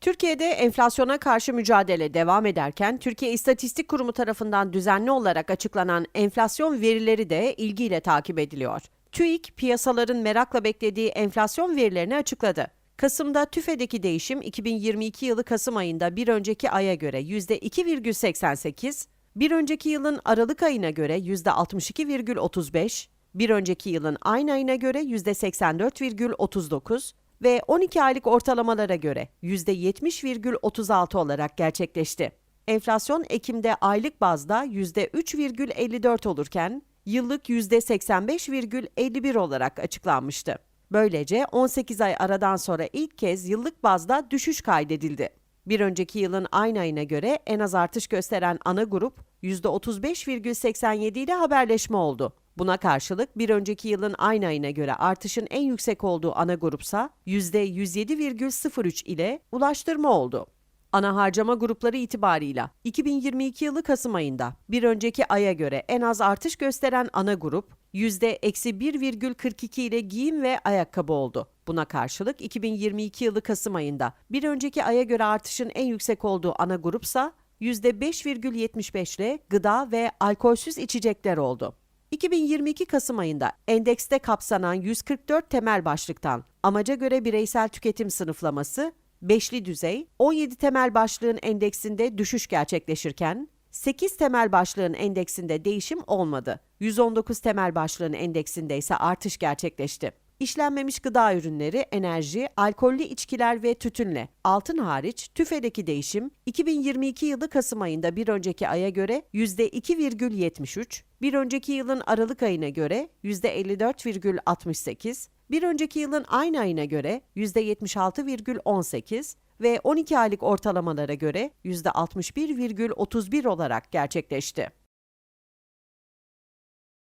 Türkiye'de enflasyona karşı mücadele devam ederken Türkiye İstatistik Kurumu tarafından düzenli olarak açıklanan enflasyon verileri de ilgiyle takip ediliyor. TÜİK piyasaların merakla beklediği enflasyon verilerini açıkladı. Kasım'da TÜFE'deki değişim 2022 yılı Kasım ayında bir önceki aya göre %2,88, bir önceki yılın Aralık ayına göre %62,35, bir önceki yılın aynı ayına göre %84,39 ve 12 aylık ortalamalara göre %70,36 olarak gerçekleşti. Enflasyon Ekim'de aylık bazda %3,54 olurken yıllık %85,51 olarak açıklanmıştı. Böylece 18 ay aradan sonra ilk kez yıllık bazda düşüş kaydedildi. Bir önceki yılın aynı ayına göre en az artış gösteren ana grup %35,87 ile haberleşme oldu. Buna karşılık bir önceki yılın aynı ayına göre artışın en yüksek olduğu ana grupsa %107,03 ile ulaştırma oldu. Ana harcama grupları itibarıyla 2022 yılı Kasım ayında bir önceki aya göre en az artış gösteren ana grup %-1,42 ile giyim ve ayakkabı oldu. Buna karşılık 2022 yılı Kasım ayında bir önceki aya göre artışın en yüksek olduğu ana grupsa %5,75 ile gıda ve alkolsüz içecekler oldu. 2022 Kasım ayında endekste kapsanan 144 temel başlıktan amaca göre bireysel tüketim sınıflaması, beşli düzey, 17 temel başlığın endeksinde düşüş gerçekleşirken, 8 temel başlığın endeksinde değişim olmadı. 119 temel başlığın endeksinde ise artış gerçekleşti. İşlenmemiş gıda ürünleri, enerji, alkollü içkiler ve tütünle, altın hariç TÜFE'deki değişim 2022 yılı Kasım ayında bir önceki aya göre %2,73, bir önceki yılın Aralık ayına göre %54,68, bir önceki yılın aynı ayına göre %76,18 ve 12 aylık ortalamalara göre %61,31 olarak gerçekleşti.